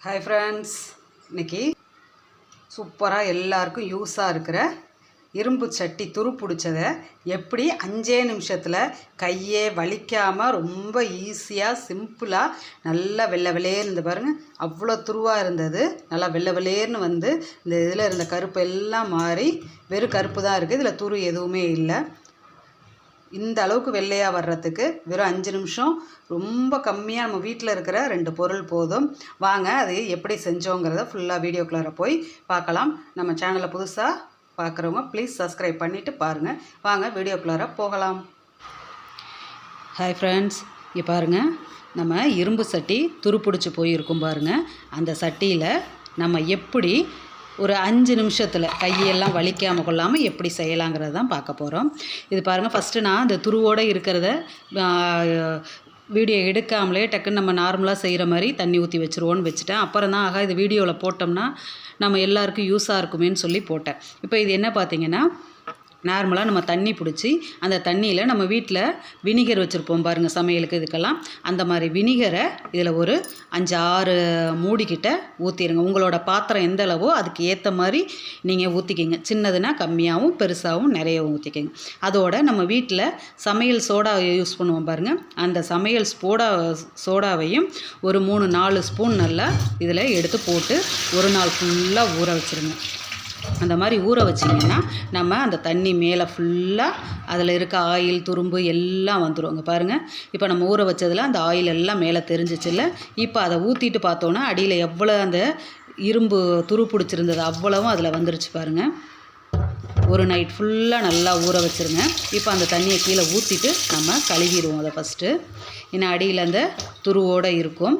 Hi friends இன்னைக்கு சூப்பராக எல்லாருக்கும் யூஸாக இருக்கிற இரும்பு சட்டி துரு பிடிச்சதை எப்படி அஞ்சே நிமிஷத்தில் கையே வலிக்காமல் ரொம்ப ஈஸியாக சிம்பிளாக நல்லா வெள்ளை வெளியேருந்து பாருங்கள் அவ்வளோ துருவாக இருந்தது. நல்லா வெள்ளை வெளியேர்னு வந்து இந்த இதில் இருந்த கருப்பு எல்லாம் மாறி வெறும் கருப்பு தான் இருக்குது இதில் துரு எதுவுமே இல்லை. இந்த அளவுக்கு வெள்ளையாக வர்றதுக்கு வெறும் அஞ்சு நிமிஷம். ரொம்ப கம்மியாக நம்ம வீட்டில் இருக்கிற ரெண்டு பொருள் போதும். வாங்க அது எப்படி செஞ்சோங்கிறத ஃபுல்லாக வீடியோக்குள்ளார போய் பார்க்கலாம். நம்ம சேனலை புதுசாக பார்க்குறவங்க ப்ளீஸ் சப்ஸ்கிரைப் பண்ணிவிட்டு பாருங்கள் வாங்க வீடியோக்குள்ளார போகலாம். ஹாய் ஃப்ரெண்ட்ஸ் இங்கே பாருங்கள் நம்ம இரும்பு சட்டி துருப்பிடிச்சு போயிருக்கும் பாருங்கள் அந்த சட்டியில் நம்ம எப்படி ஒரு அஞ்சு நிமிஷத்தில் கையெல்லாம் வலிக்காமல் கொள்ளாமல் எப்படி செய்யலாங்கிறது தான் பார்க்க போகிறோம் இது பாருங்கள் ஃபஸ்ட்டு நான் இந்த துருவோடு இருக்கிறத வீடியோ எடுக்காமலே டக்குன்னு நம்ம நார்மலாக செய்கிற மாதிரி தண்ணி ஊற்றி வச்சுருவோன்னு வச்சுட்டேன். அப்புறம் தான் ஆகா இது வீடியோவில் போட்டோம்னா நம்ம எல்லாருக்கும் யூஸாக இருக்குமேன்னு சொல்லி போட்டேன். இப்போ இது என்ன பார்த்தீங்கன்னா நார்மலாக நம்ம தண்ணி பிடிச்சி அந்த தண்ணியில் நம்ம வீட்டில் வினிகர் வச்சுருப்போம் பாருங்கள் சமையலுக்கு இதுக்கெல்லாம். அந்த மாதிரி வினிகரை இதில் ஒரு அஞ்சு ஆறு மூடிக்கிட்ட ஊற்றிடுங்க உங்களோட பாத்திரம் எந்த அளவோ அதுக்கு ஏற்ற மாதிரி நீங்கள் ஊற்றிக்கிங்க சின்னதுன்னா கம்மியாகவும் பெருசாகவும் நிறையவும் ஊற்றிக்கிங்க அதோட நம்ம வீட்டில் சமையல் சோடா யூஸ் பண்ணுவோம் பாருங்கள் அந்த சமையல் ஸ்போடா சோடாவையும் ஒரு மூணு நாலு ஸ்பூன் நல்லா இதில் எடுத்து போட்டு ஒரு நாள் ஃபுல்லாக ஊற வச்சுருங்க. அந்த மாதிரி ஊற வச்சிங்கன்னா நம்ம அந்த தண்ணி மேலே ஃபுல்லாக அதில் இருக்க ஆயில் துரும்பு எல்லாம் வந்துடும் அங்கே பாருங்கள் இப்போ நம்ம ஊற வச்சதில் அந்த ஆயில் எல்லாம் மேலே தெரிஞ்சிச்சில்ல? இப்போ அதை ஊற்றிட்டு பார்த்தோன்னா அடியில் எவ்வளோ அந்த இரும்பு துரு பிடிச்சிருந்தது அவ்வளவும் அதில் வந்துருச்சு பாருங்கள் ஒரு நைட் ஃபுல்லாக நல்லா ஊற வச்சுருங்க. இப்போ அந்த தண்ணியை கீழே ஊற்றிட்டு நம்ம கழுவிடுவோம் அதை ஃபஸ்ட்டு ஏன்னா அடியில் அந்த துருவோடு இருக்கும்.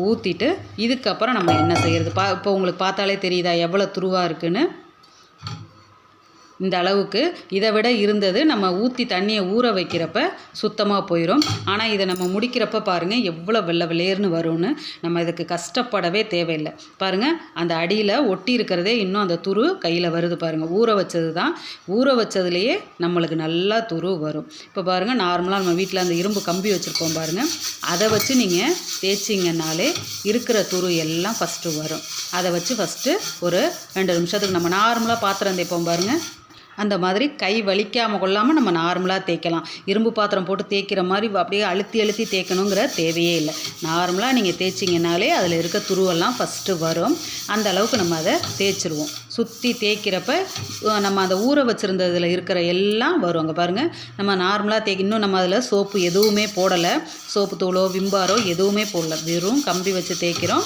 ஊற்றிட்டு இதுக்கப்புறம் நம்ம என்ன செய்கிறது பா இப்போ உங்களுக்கு பார்த்தாலே தெரியுதா எவ்வளோ துருவாக இருக்குதுன்னு இந்த அளவுக்கு இதை விட இருந்தது. நம்ம ஊற்றி தண்ணியை ஊற வைக்கிறப்ப சுத்தமாக போயிடும் ஆனால் இதை நம்ம முடிக்கிறப்ப பாருங்கள் எவ்வளோ வெள்ளை வெள்ளையர்னு வரும்னு நம்ம இதுக்கு கஷ்டப்படவே தேவையில்லை. பாருங்கள் அந்த அடியில் ஒட்டி இருக்கிறதே இன்னும் அந்த துரு கையில் வருது பாருங்கள் ஊற வச்சது தான் ஊற வச்சதுலேயே நம்மளுக்கு நல்லா துரு வரும். இப்போ பாருங்கள் நார்மலாக நம்ம வீட்டில் அந்த இரும்பு கம்பி வச்சுருக்கோம் பாருங்கள் அதை வச்சு நீங்கள் தேய்ச்சிங்கனாலே இருக்கிற துரு எல்லாம் ஃபஸ்ட்டு வரும். அதை வச்சு ஃபஸ்ட்டு ஒரு ரெண்டு நிமிஷத்துக்கு நம்ம நார்மலாக பாத்திரம் தேய்ப்போம் பாருங்கள் அந்த மாதிரி கை வலிக்காமல் கொள்ளாமல் நம்ம நார்மலாக தேய்க்கலாம். இரும்பு பாத்திரம் போட்டு தேய்க்கிற மாதிரி அப்படியே அழுத்தி அழுத்தி தேய்க்கணுங்கிற தேவையே இல்லை. நார்மலாக நீங்கள் தேய்ச்சிங்கனாலே அதில் இருக்க துருவெல்லாம் ஃபஸ்ட்டு வரும். அந்த அளவுக்கு நம்ம அதை தேய்ச்சிருவோம். சுற்றி தேய்க்கிறப்ப நம்ம அந்த ஊற வச்சுருந்ததில் இருக்கிற எல்லாம் வரும். அங்கே பாருங்கள் நம்ம நார்மலாக தேய்க்க இன்னும் நம்ம அதில் சோப்பு எதுவுமே போடலை. சோப்பு தூளோ விம்பாரோ எதுவுமே போடல. வெறும் கம்பி வச்சு தேய்க்கிறோம்.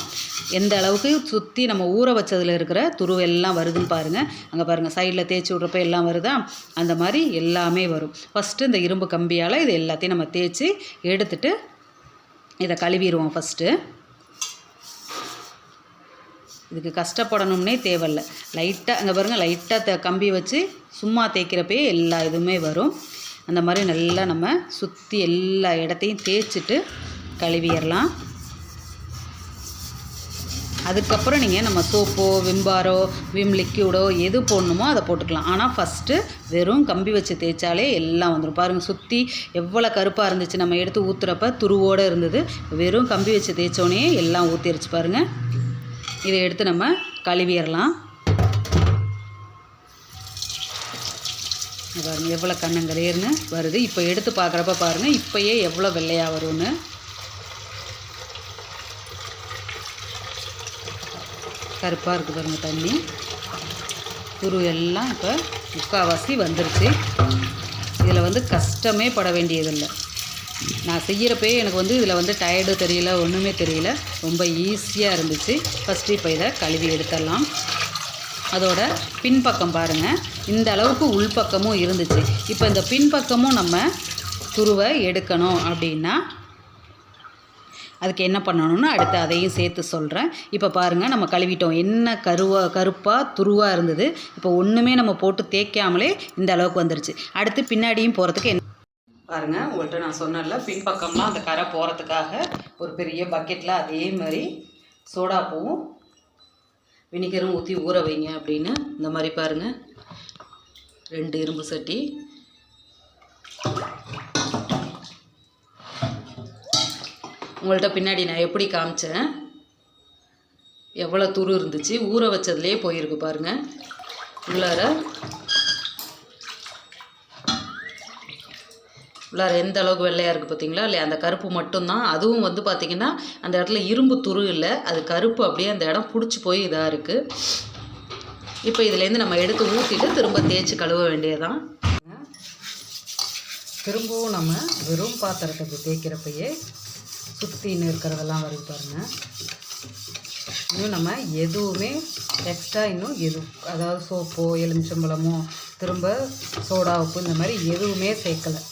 எந்த அளவுக்கு சுற்றி நம்ம ஊற வச்சதில் இருக்கிற துருவெல்லாம் வருதுன்னு பாருங்கள் அங்கே பாருங்கள் சைடில் தேய்ச்சி விட்றப்ப எல்லாம் எல்லாம் வருதா? அந்த மாதிரி எல்லாமே வரும். ஃபஸ்ட்டு இந்த இரும்பு கம்பியால் இது எல்லாத்தையும் நம்ம தேய்ச்சி எடுத்துட்டு இதை கழுவிடுவோம் ஃபஸ்ட்டு இதுக்கு கஷ்டப்படணும்னே தேவையில்ல. லைட்டாக அங்கே பாருங்கள் லைட்டாக கம்பி வச்சு சும்மா தேய்க்கிறப்பே எல்லா இதுவுமே வரும். அந்த மாதிரி நல்லா நம்ம சுற்றி எல்லா இடத்தையும் தேய்ச்சிட்டு கழுவிடலாம். அதுக்கப்புறம் நீங்கள் நம்ம சோப்போ விம்பாரோ விம் லிக்யூடோ எது போடணுமோ அதை போட்டுக்கலாம். ஆனால் ஃபஸ்ட்டு வெறும் கம்பி வச்சு தேய்ச்சாலே எல்லாம் வந்துடும் பாருங்கள் சுற்றி எவ்வளோ கருப்பாக இருந்துச்சு. நம்ம எடுத்து ஊற்றுறப்ப துருவோடு இருந்தது. வெறும் கம்பி வச்சு தேய்ச்சோன்னே எல்லாம் ஊற்றிருச்சு பாருங்கள் இதை எடுத்து நம்ம கழுவிடலாம். பாருங்கள் எவ்வளோ கண்ணங்கரேர்னு வருது. இப்போ எடுத்து பார்க்குறப்ப பாருங்கள் இப்போயே எவ்வளோ வெள்ளையாக வரும்னு. கருப்பாக இருக்குது பாருங்கள் தண்ணி. துரு எல்லாம் இப்போ முக்கால்வாசி வந்துருச்சு. இதில் வந்து கஷ்டமே பட வேண்டியதில்லை. நான் செய்கிறப்பே எனக்கு வந்து இதில் வந்து டயர்டு தெரியல ஒன்றுமே தெரியல. ரொம்ப ஈஸியாக இருந்துச்சு. ஃபஸ்ட்டு இப்போ இதை கழுவி எடுத்துடலாம். அதோட பின்பக்கம் பாருங்கள் இந்த அளவுக்கு உள்பக்கமும் இருந்துச்சு. இப்போ இந்த பின்பக்கமும் நம்ம துருவை எடுக்கணும் அப்படின்னா அதுக்கு என்ன பண்ணணும்னு அடுத்து அதையும் சேர்த்து சொல்கிறேன் இப்போ பாருங்கள் நம்ம கழுவிட்டோம். என்ன கருவாக கருப்பாக துருவாக இருந்தது. இப்போ ஒன்றுமே நம்ம போட்டு தேய்க்காமலே இந்த அளவுக்கு வந்துருச்சு. அடுத்து பின்னாடியும் போகிறதுக்கு என்ன பாருங்கள் உங்கள்கிட்ட நான் சொன்னல பின்பக்கம்லாம் அந்த கரை போகிறதுக்காக ஒரு பெரிய பக்கெட்டில் அதே மாதிரி சோடா பூவும் வினிகரும் ஊற்றி ஊற வைங்க அப்படின்னு. இந்த மாதிரி பாருங்கள் ரெண்டு இரும்பு சட்டி. உங்கள்கிட்ட பின்னாடி நான் எப்படி காமிச்சேன் எவ்வளோ துரு இருந்துச்சு ஊற வச்சதுலேயே போயிருக்கு பாருங்கள் உள்ளார உள்ளார எந்த அளவுக்கு வெள்ளையாக இருக்குது பார்த்தீங்களா இல்லையா அந்த கருப்பு மட்டும்தான். அதுவும் வந்து பார்த்திங்கன்னா அந்த இடத்துல இரும்பு துரு இல்லை. அது கருப்பு அப்படியே அந்த இடம் பிடிச்சி போய் இதாக இருக்குது இப்போ இதுலேருந்து நம்ம எடுத்து ஊற்றிட்டு திரும்ப தேய்ச்சி கழுவ வேண்டியதான் திரும்பவும் நம்ம வெறும் பாத்திரத்தை தேய்க்கிறப்பையே தேய்க்கிறப்பயே சுற்றின்னு இருக்கிறதெல்லாம் வருது பாருங்கள் இன்னும் நம்ம எதுவுமே எக்ஸ்ட்ரா இன்னும் எது அதாவது சோப்போ எலுமிச்சம்பழமோ திரும்ப சோடா உப்பு இந்த மாதிரி எதுவுமே சேர்க்கலை.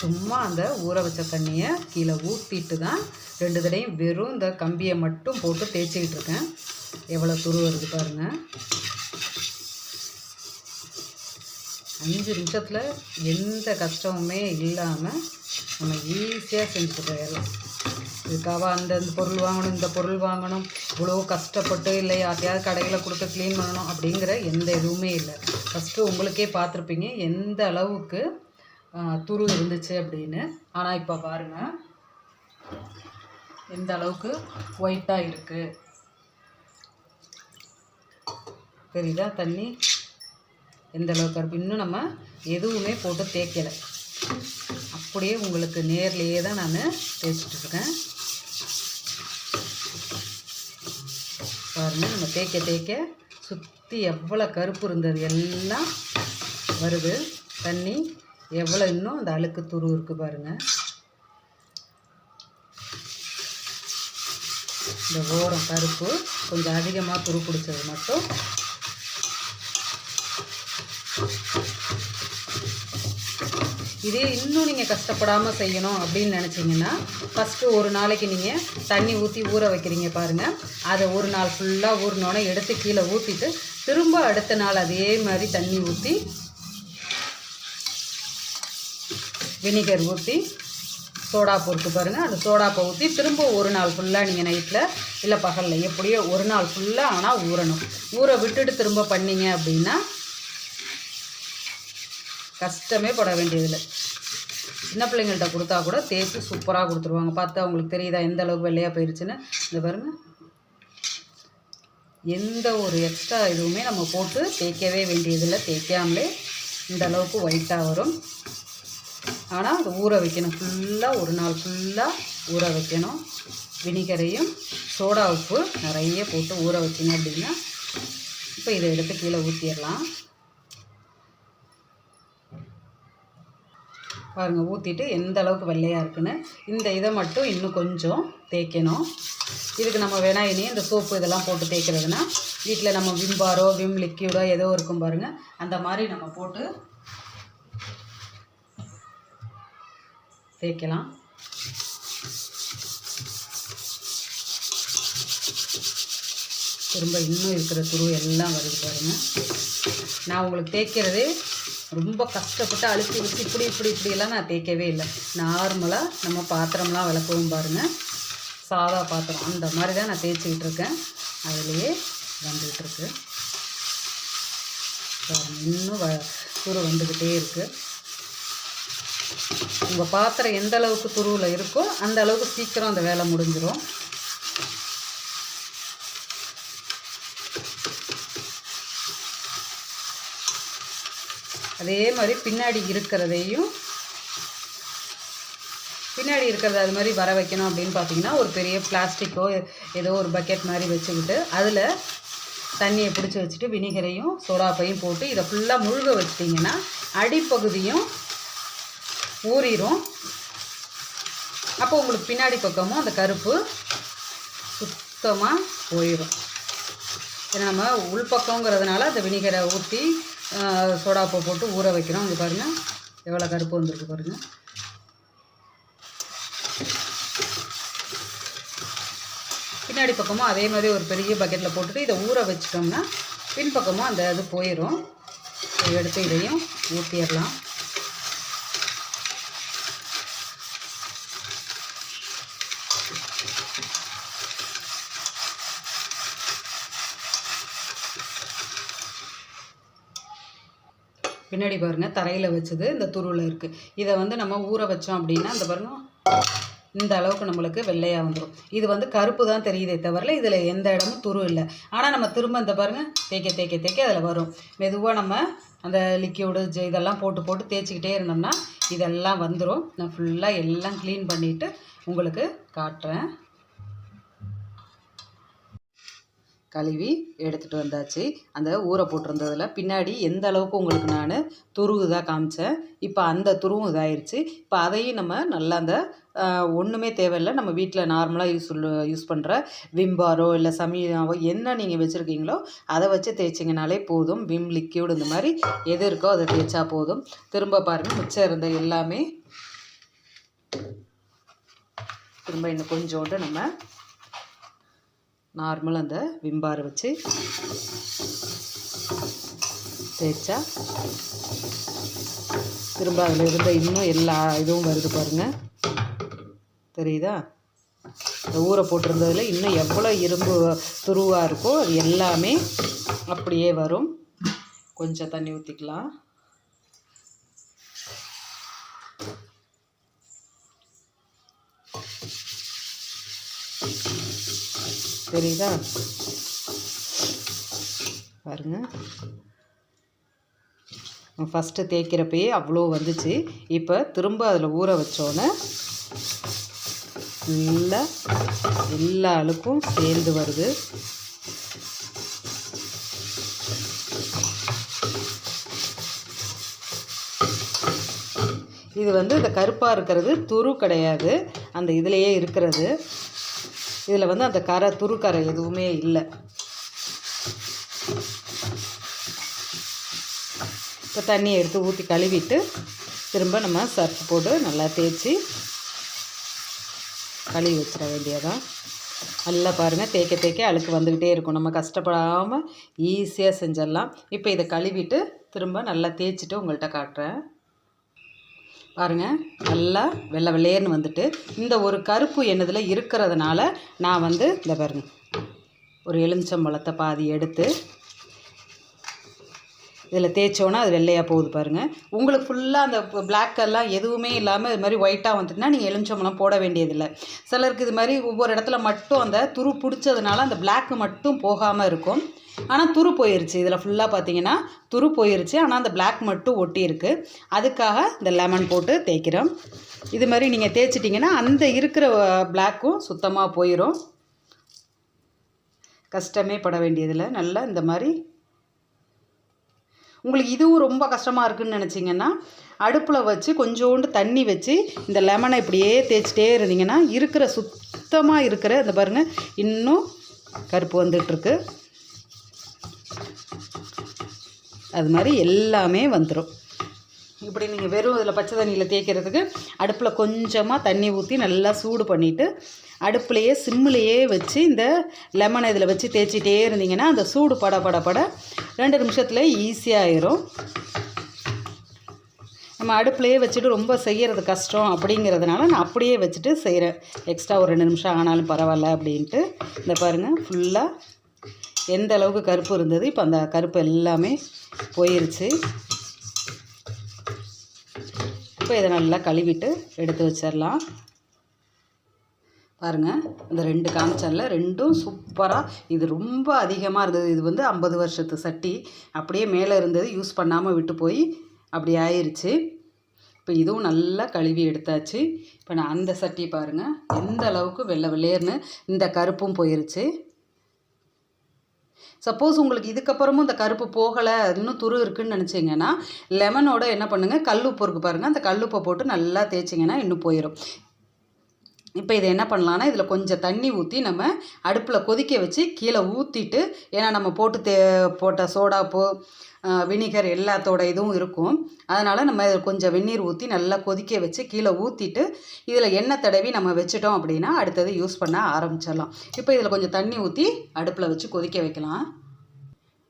சும்மா அந்த ஊற வச்ச தண்ணியை கீழே ஊற்றிட்டு தான் ரெண்டு தடையும் வெறும் இந்த கம்பியை மட்டும் போட்டு தேய்ச்சிக்கிட்டு இருக்கேன். எவ்வளோ துரு வருது பாருங்கள் அஞ்சு நிமிஷத்தில் எந்த கஷ்டமுமே இல்லாமல் நம்ம ஈஸியாக செஞ்சு போயிடலாம். இதுக்காக அந்த இந்த பொருள் வாங்கணும் இந்த பொருள் வாங்கணும் இவ்வளோ கஷ்டப்பட்டு இல்லை யார்ட்டையாவது கடையில் கொடுத்து க்ளீன் பண்ணணும் அப்படிங்கிற எந்த இதுவுமே இல்லை. ஃபஸ்ட்டு உங்களுக்கே பார்த்துருப்பீங்க எந்த அளவுக்கு துரு இருந்துச்சு அப்படின்னு. ஆனால் இப்போ பாருங்கள் எந்த அளவுக்கு ஒயிட்டாக இருக்குது தெரியுதா தண்ணி? எந்த அளவுக்கு கருப்பு இன்னும் நம்ம எதுவுமே போட்டு தேய்க்கலை. அப்படியே உங்களுக்கு நேர்லேயே தான் நான் தேய்ச்சிட்ருக்கேன் பாருங்கள் நம்ம தேய்க்க தேய்க்க சுற்றி எவ்வளோ கருப்பு இருந்தது எல்லாம் வருது. தண்ணி எவ்வளோ இன்னும் அந்த அழுக்கு துரு இருக்குது பாருங்கள் இந்த ஓரம் கருப்பு கொஞ்சம் அதிகமாக துரு பிடிச்சது மட்டும். இதே இன்னும் நீங்கள் கஷ்டப்படாமல் செய்யணும் அப்படின்னு நினச்சிங்கன்னா ஃபஸ்ட்டு ஒரு நாளைக்கு நீங்கள் தண்ணி ஊற்றி ஊற வைக்கிறீங்க பாருங்கள் அதை ஒரு நாள் ஃபுல்லாக ஊறினோடனே எடுத்து கீழே ஊற்றிட்டு திரும்ப அடுத்த நாள் அதே மாதிரி தண்ணி ஊற்றி வினிகர் ஊற்றி சோடா போட்டு பாருங்கள் அந்த சோடாப்பை ஊற்றி திரும்ப ஒரு நாள் ஃபுல்லாக நீங்கள் நைட்டில் இல்லை பகலில் எப்படியோ ஒரு நாள் ஃபுல்லாக ஆனால் ஊறணும். ஊற விட்டுட்டு திரும்ப பண்ணீங்க அப்படின்னா கஷ்டமே பட வேண்டியதில்லை. சின்ன பிள்ளைங்கள்ட்ட கொடுத்தா கூட தேய்ச்சி சூப்பராக கொடுத்துருவாங்க. பார்த்தா அவங்களுக்கு தெரியுதா எந்த அளவுக்கு வெள்ளையாக போயிடுச்சுன்னு இந்த பாருங்கள் எந்த ஒரு எக்ஸ்ட்ரா இதுவுமே நம்ம போட்டு தேய்க்கவே வேண்டியதில்லை. தேய்க்காமலே இந்த அளவுக்கு ஒயிட்டாக வரும். ஆனால் அது ஊற வைக்கணும். ஃபுல்லாக ஒரு நாள் ஃபுல்லாக ஊற வைக்கணும். வினிகரையும் சோடா உப்பு நிறைய போட்டு ஊற வச்சிங்க அப்படின்னா இப்போ இதை எடுத்து கீழே ஊற்றிடலாம் பாருங்கள் ஊற்றிட்டு எந்த அளவுக்கு வெள்ளையாக இருக்குன்னு. இந்த இதை மட்டும் இன்னும் கொஞ்சம் தேய்க்கணும். இதுக்கு நம்ம வேணால் இனி இந்த சோப்பு இதெல்லாம் போட்டு தேய்க்கிறதுனா வீட்டில் நம்ம விம் பாரோ விம் லிக்யூடோ ஏதோ இருக்கும் பாருங்கள் அந்த மாதிரி நம்ம போட்டு தேய்க்கலாம் திரும்ப இன்னும் இருக்கிற துரு எல்லாம் வருது பாருங்க. நான் உங்களுக்கு தேய்க்கிறதே ரொம்ப கஷ்டப்பட்டு அழுத்தி வச்சு இப்படி இப்படி இப்படியெல்லாம் நான் தேய்க்கவே இல்லை. நார்மலாக நம்ம பாத்திரம்லாம் விளக்கவும் பாருங்கள் சாதா பாத்திரம் அந்த மாதிரி தான் நான் தேய்ச்சிக்கிட்டு இருக்கேன். அதுலேயே வந்துக்கிட்டு இருக்கு. இன்னும் வ துரு வந்துக்கிட்டே இருக்குது உங்கள் பாத்திரம் எந்த அளவுக்கு துருவில் இருக்கோ அந்த அளவுக்கு சீக்கிரம் அந்த வேலை முடிஞ்சிடும் அதே மாதிரி பின்னாடி இருக்கிறதையும் பின்னாடி இருக்கிறத அது மாதிரி வர வைக்கணும் அப்படின்னு பார்த்தீங்கன்னா ஒரு பெரிய பிளாஸ்டிக்கோ ஏதோ ஒரு பக்கெட் மாதிரி வச்சுக்கிட்டு அதில் தண்ணியை பிடிச்சி வச்சுட்டு வினிகரையும் சோடாப்பையும் போட்டு இதை ஃபுல்லாக முழுக வச்சிட்டிங்கன்னா அடிப்பகுதியும் ஊறிடும் அப்போ உங்களுக்கு பின்னாடி பக்கமும் அந்த கருப்பு சுத்தமாக போயிடும் ஏன்னா நம்ம உள்பக்கங்கிறதுனால அந்த வினிகரை ஊற்றி சோடாப்பை போட்டு ஊற வைக்கிறோம். இங்கே பாருங்கள் எவ்வளோ கருப்பு வந்திருக்கு பாருங்கள் பின்னாடி பக்கமும் அதே மாதிரி ஒரு பெரிய பக்கெட்டில் போட்டுட்டு இதை ஊற வச்சிட்டோம்னா பின்பக்கமும் அந்த இது போயிடும் எடுத்து இதையும் ஊற்றிடலாம் பின்னாடி பாருங்கள் தரையில் வச்சது இந்த துருவில் இருக்குது இதை வந்து நம்ம ஊற வச்சோம் அப்படின்னா இந்த பாருங்க இந்த அளவுக்கு நம்மளுக்கு வெள்ளையாக வந்துடும் இது வந்து கருப்பு தான் தெரியுதே தவிர இதில் எந்த இடமும் துரு இல்லை. ஆனால் நம்ம திரும்ப இந்த பாருங்கள் தேய்க்க தேய்க்க தேய்க்க அதில் வரும். மெதுவாக நம்ம அந்த லிக்யூடு ஜெ இதெல்லாம் போட்டு போட்டு தேய்ச்சிக்கிட்டே இருந்தோம்னா இதெல்லாம் வந்துடும் நான் ஃபுல்லாக எல்லாம் க்ளீன் பண்ணிவிட்டு உங்களுக்கு காட்டுறேன். கழுவி எடுத்துகிட்டு வந்தாச்சு. அந்த ஊற போட்டிருந்ததில். பின்னாடி எந்த அளவுக்கு உங்களுக்கு நான் துருவு தான் காமிச்சேன். இப்போ அந்த துருவும் இதாயிருச்சு. இப்போ அதையும் நம்ம நல்லா அந்த ஒன்றுமே தேவையில்லை. நம்ம வீட்டில் நார்மலாக யூஸ் யூஸ் பண்ணுற விம்பாரோ இல்லை சமீனாவோ என்ன நீங்கள் வச்சுருக்கீங்களோ அதை வச்சு தேய்ச்சிங்கனாலே போதும். விம் லிக்யூடு இந்த மாதிரி எது இருக்கோ அதை தேய்ச்சா போதும். திரும்ப பாருங்கள் மிச்சம் இருந்த எல்லாமே திரும்ப இன்னும் கொஞ்சோண்டு நம்ம நார்மல் அந்த விம்பாரை வச்சு தேய்ச்சா திரும்ப அதில் இருந்த இன்னும் எல்லா இதுவும் வருது பாருங்கள் தெரியுதா? இந்த ஊற போட்டிருந்ததில் இன்னும் எவ்வளோ இரும்பு துருவாக இருக்கோ அது எல்லாமே அப்படியே வரும். கொஞ்சம் தண்ணி ஊற்றிக்கலாம் தெரியுதா? பாருங்க. ஃபஸ்ட்டு தேய்க்கிறப்பயே அவ்வளோ வந்துச்சு. இப்போ திரும்ப அதில் ஊற வச்சோன்னே நல்லா எல்லா அழுக்கும் சேர்ந்து வருது. இது வந்து இந்த கருப்பாக இருக்கிறது துரு கிடையாது. அந்த இதுலேயே இருக்கிறது. இதில் வந்து அந்த கரை துருக்கரை எதுவுமே இல்லை. இப்போ தண்ணியை எடுத்து ஊற்றி கழுவிட்டு திரும்ப நம்ம சர்ஃப் போட்டு நல்லா தேய்ச்சி கழுவி வச்சிட வேண்டியதான் நல்லா பாருங்கள் தேய்க்க தேய்க்க அழுக்கு வந்துக்கிட்டே இருக்கும். நம்ம கஷ்டப்படாமல் ஈஸியாக செஞ்சிடலாம். இப்போ இதை கழுவிட்டு திரும்ப நல்லா தேய்ச்சிட்டு உங்கள்கிட்ட காட்டுறேன். பாருங்கள் நல்லா வெள்ளை வெள்ளையர்னு வந்துட்டு இந்த ஒரு கருப்பு என்னதில் இருக்கிறதுனால நான் வந்து இந்த பாருங்க ஒரு எலுமிச்சம்பழத்தை பாதி எடுத்து இதில் தேய்ச்சோன்னா அது வெள்ளையாக போகுது பாருங்கள் உங்களுக்கு ஃபுல்லாக அந்த பிளாக் எல்லாம் எதுவுமே இல்லாமல் இது மாதிரி ஒயிட்டாக வந்துட்டுனா நீங்கள் எலுமிச்சம்பழம் போட வேண்டியதில்லை. சிலருக்கு இது மாதிரி ஒவ்வொரு இடத்துல மட்டும் அந்த துரு பிடிச்சதுனால அந்த பிளாக் மட்டும் போகாமல் இருக்கும். ஆனால் துரு போயிருச்சு. இதில் ஃபுல்லாக பார்த்தீங்கன்னா துரு போயிருச்சு. ஆனால் அந்த பிளாக் மட்டும் ஒட்டி இருக்குது அதுக்காக இந்த லெமன் போட்டு தேய்க்கிறோம். இது மாதிரி நீங்கள் தேய்ச்சிட்டிங்கன்னா அந்த இருக்கிற பிளாக்கும் சுத்தமாக போயிடும் கஷ்டமே பட வேண்டியதில்லை. நல்லா இந்த மாதிரி உங்களுக்கு இதுவும் ரொம்ப கஷ்டமாக இருக்குதுன்னு நினச்சிங்கன்னா அடுப்பில் வச்சு கொஞ்சோண்டு தண்ணி வச்சு இந்த லெமனை இப்படியே தேய்ச்சிட்டே இருந்தீங்கன்னா இருக்கிற சுத்தமாக இருக்கிற இந்த பாருங்கள் இன்னும் கருப்பு வந்துட்டுருக்கு. அது மாதிரி எல்லாமே வந்துடும் இப்படி நீங்கள் வெறும் இதில் பச்சை தண்ணியில் தேய்க்கிறதுக்கு அடுப்பில் கொஞ்சமாக தண்ணி ஊற்றி நல்லா சூடு பண்ணிவிட்டு அடுப்புலையே சிம்மிலையே வச்சு இந்த லெமனை இதில் வச்சு தேய்ச்சிட்டே இருந்தீங்கன்னா அந்த சூடு பட பட பட ரெண்டு நிமிஷத்தில் ஈஸியாகிடும் நம்ம அடுப்புலையே வச்சுட்டு ரொம்ப செய்கிறது கஷ்டம் அப்படிங்கிறதுனால நான் அப்படியே வச்சுட்டு செய்கிறேன் எக்ஸ்ட்ரா ஒரு ரெண்டு நிமிஷம் ஆனாலும் பரவாயில்ல அப்படின்ட்டு. இந்த பாருங்கள் ஃபுல்லாக எந்த அளவுக்கு கருப்பு இருந்தது இப்போ அந்த கருப்பு எல்லாமே போயிருச்சு. இப்போ இதை நல்லா கழுவிட்டு எடுத்து வச்சிடலாம். பாருங்கள் இந்த ரெண்டு காமிச்சல்ல ரெண்டும் சூப்பராக இது ரொம்ப அதிகமாக இருந்தது. இது வந்து ஐம்பது வருஷத்து சட்டி. அப்படியே மேலே இருந்தது யூஸ் பண்ணாமல் விட்டு போய் அப்படி ஆயிடுச்சு இப்போ இதுவும் நல்லா கழுவி எடுத்தாச்சு. இப்போ நான் அந்த சட்டி பாருங்கள் எந்த அளவுக்கு வெள்ளை வெள்ளையர்னு இந்த கருப்பும் போயிருச்சு. சப்போஸ் உங்களுக்கு இதுக்கப்புறமும் இந்த கருப்பு போகலை இன்னும் துரு இருக்குன்னு நினச்சிங்கன்னா லெமனோட என்ன பண்ணுங்கள் கல்லுப்பு இருக்குது பாருங்கள் அந்த கல்லுப்பை போட்டு நல்லா தேய்ச்சிங்கன்னா இன்னும் போயிடும் இப்போ இதை என்ன பண்ணலான்னா இதில் கொஞ்சம் தண்ணி ஊற்றி நம்ம அடுப்பில் கொதிக்க வச்சு கீழே ஊற்றிட்டு ஏன்னா நம்ம போட்டு தே போட்ட சோடாப்பு வினிகர் எல்லாத்தோட இதுவும் இருக்கும். அதனால் நம்ம இதில் கொஞ்சம் வெந்நீர் ஊற்றி நல்லா கொதிக்க வச்சு கீழே ஊற்றிட்டு இதில் எண்ணெய் தடவி நம்ம வச்சுட்டோம் அப்படின்னா அடுத்தது யூஸ் பண்ண ஆரம்பிச்சிடலாம். இப்போ இதில் கொஞ்சம் தண்ணி ஊற்றி அடுப்பில் வச்சு கொதிக்க வைக்கலாம்.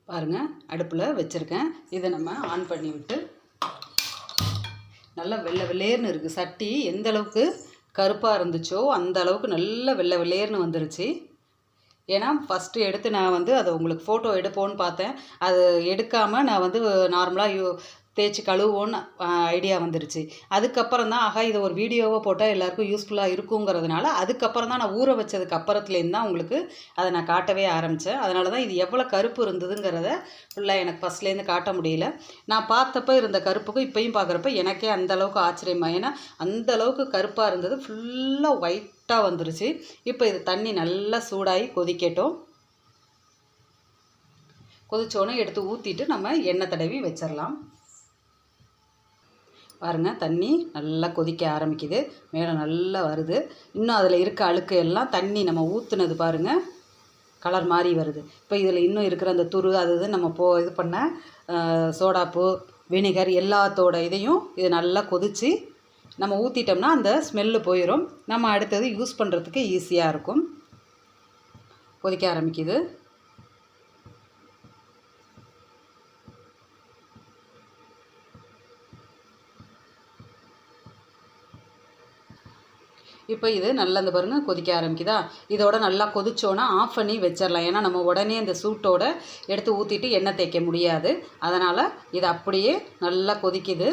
பாருங்கள் அடுப்பில் வச்சுருக்கேன். இதை நம்ம ஆன் பண்ணி விட்டு நல்லா வெள்ளை வெள்ளேர்னு இருக்குது சட்டி எந்த அளவுக்கு கருப்பாக இருந்துச்சோ அந்த அளவுக்கு நல்ல வெள்ளை வெள்ளையர்னு வந்துருச்சு. ஏன்னா ஃபஸ்ட்டு எடுத்து நான் வந்து அதை உங்களுக்கு ஃபோட்டோ எடுப்போன்னு பார்த்தேன். அது எடுக்காமல் நான் வந்து நார்மலாக யூ தேய்ச்சி கழுவோன்னு ஐடியா வந்துருச்சு. அதுக்கப்புறம் தான் ஆகா இதை ஒரு வீடியோவை போட்டால் எல்லாருக்கும் யூஸ்ஃபுல்லாக இருக்குங்கிறதுனால அதுக்கப்புறம் தான் நான் ஊற வச்சதுக்கு அப்புறத்துலேருந்து தான் உங்களுக்கு அதை நான் காட்டவே ஆரம்பித்தேன் அதனால தான் இது எவ்வளோ கருப்பு இருந்ததுங்கிறத ஃபுல்லாக எனக்கு ஃபஸ்ட்லேருந்து காட்ட முடியல. நான் பார்த்தப்ப இருந்த கருப்புக்கும் இப்போயும் பார்க்குறப்ப எனக்கே அந்த அளவுக்கு ஏன்னா அந்த அளவுக்கு கருப்பாக இருந்தது. ஃபுல்லாக ஒயிட்டாக வந்துருச்சு. இப்போ இது தண்ணி நல்லா சூடாகி கொதிக்கட்டும். கொதிச்சோன்னே எடுத்து ஊற்றிட்டு நம்ம எண்ணெய் தடவி வச்சிடலாம் பாருங்கள் தண்ணி நல்லா கொதிக்க ஆரம்பிக்குது. மேலே நல்லா வருது. இன்னும் அதில் இருக்க அழுக்கு எல்லாம் தண்ணி நம்ம ஊற்றுனது பாருங்கள் கலர் மாறி வருது. இப்போ இதில் இன்னும் இருக்கிற அந்த துரு அது இது நம்ம போ இது பண்ண சோடாப்பு வினிகர் எல்லாத்தோட இதையும் இது நல்லா கொதித்து நம்ம ஊற்றிட்டோம்னா அந்த ஸ்மெல்லு போயிடும் நம்ம அடுத்தது யூஸ் பண்ணுறதுக்கு ஈஸியாக இருக்கும். கொதிக்க ஆரம்பிக்குது. இப்போ இது நல்லா இந்த பாருங்கள் கொதிக்க ஆரம்பிக்குதா? இதோட நல்லா கொதிச்சோன்னா ஆஃப் பண்ணி வச்சிடலாம் ஏன்னா நம்ம உடனே இந்த சூட்டோட எடுத்து ஊற்றிட்டு எண்ணெய் தேய்க்க முடியாது. அதனால் இது அப்படியே நல்லா கொதிக்குது.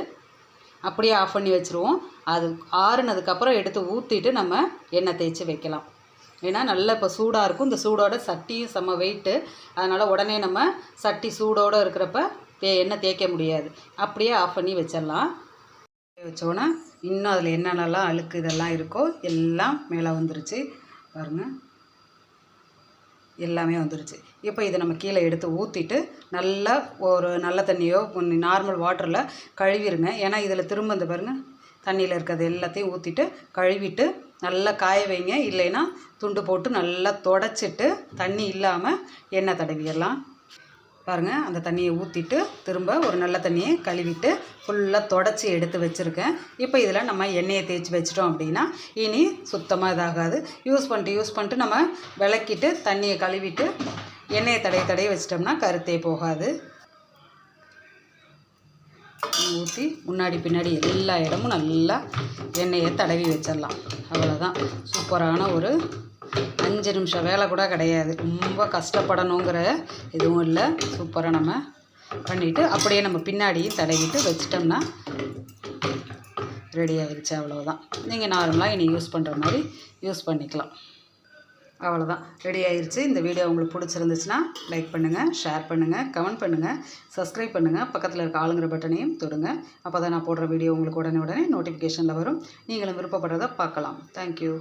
அப்படியே ஆஃப் பண்ணி வச்சுருவோம். அது ஆறுனதுக்கப்புறம் எடுத்து ஊற்றிட்டு நம்ம எண்ணெய் தேய்ச்சி வைக்கலாம். ஏன்னா நல்லா இப்போ சூடாக இருக்கும். இந்த சூடோட சட்டியும் செம்ம வெயிட்டு அதனால் உடனே நம்ம சட்டி சூடோடு இருக்கிறப்ப தே எண்ணெய் தேய்க்க முடியாது. அப்படியே ஆஃப் பண்ணி வச்சிடலாம் வச்சோன்னா இன்னும் அதில் என்னென்னலாம் அழுக்கு இதெல்லாம் இருக்கோ எல்லாம் மேலே வந்துருச்சு. பாருங்கள் எல்லாமே வந்துருச்சு. இப்போ இதை நம்ம கீழே எடுத்து ஊற்றிட்டு நல்லா ஒரு நல்ல தண்ணியோ நார்மல் வாட்டரில் கழுவிடுங்க ஏன்னா இதில் திரும்ப இந்த பாருங்கள் தண்ணியில் இருக்கிறது எல்லாத்தையும் ஊற்றிட்டு கழுவிட்டு நல்லா காய வைங்க. இல்லைன்னா துண்டு போட்டு நல்லா தொடச்சிட்டு தண்ணி இல்லாமல் எண்ணெய் தடவிடலாம். பாருங்கள் அந்த தண்ணியை ஊற்றிட்டு திரும்ப ஒரு நல்ல தண்ணியை கழுவிட்டு ஃபுல்லாக தொடச்சி எடுத்து வச்சுருக்கேன். இப்போ இதில் நம்ம எண்ணெயை தேய்ச்சி வச்சிட்டோம் அப்படின்னா இனி சுத்தமாக இதாகாது. யூஸ் பண்ணிட்டு யூஸ் பண்ணிட்டு நம்ம விளக்கிட்டு தண்ணியை கழுவிட்டு எண்ணெயை தடைய தடைய வச்சிட்டோம்னா கருத்தே போகாது. ஊற்றி முன்னாடி பின்னாடி எல்லா இடமும் நல்லா எண்ணெயை தடவி வச்சிடலாம். அவ்வளோதான் சூப்பரான ஒரு அஞ்சு நிமிஷம் வேலை கூட கிடையாது. ரொம்ப கஷ்டப்படணுங்கிற எதுவும் இல்லை. சூப்பராக நம்ம பண்ணிவிட்டு அப்படியே நம்ம பின்னாடியும் தடவிட்டு வச்சிட்டோம்னா ரெடி ஆகிடுச்சு அவ்வளோதான் நீங்கள் நார்மலாக இனி யூஸ் பண்ணுற மாதிரி யூஸ் பண்ணிக்கலாம். அவ்வளோதான் ரெடி ஆயிடுச்சு இந்த வீடியோ உங்களுக்கு பிடிச்சிருந்துச்சுன்னா லைக் பண்ணுங்கள் ஷேர் பண்ணுங்கள் கமெண்ட் பண்ணுங்கள் சப்ஸ்கிரைப் பண்ணுங்கள் பக்கத்தில் இருக்க ஆளுங்கிற பட்டனையும் தொடுங்க. அப்போ தான் நான் போடுற வீடியோ உங்களுக்கு உடனே உடனே நோட்டிஃபிகேஷனில் வரும். நீங்களும் விருப்பப்படுறதை பார்க்கலாம். தேங்க்யூ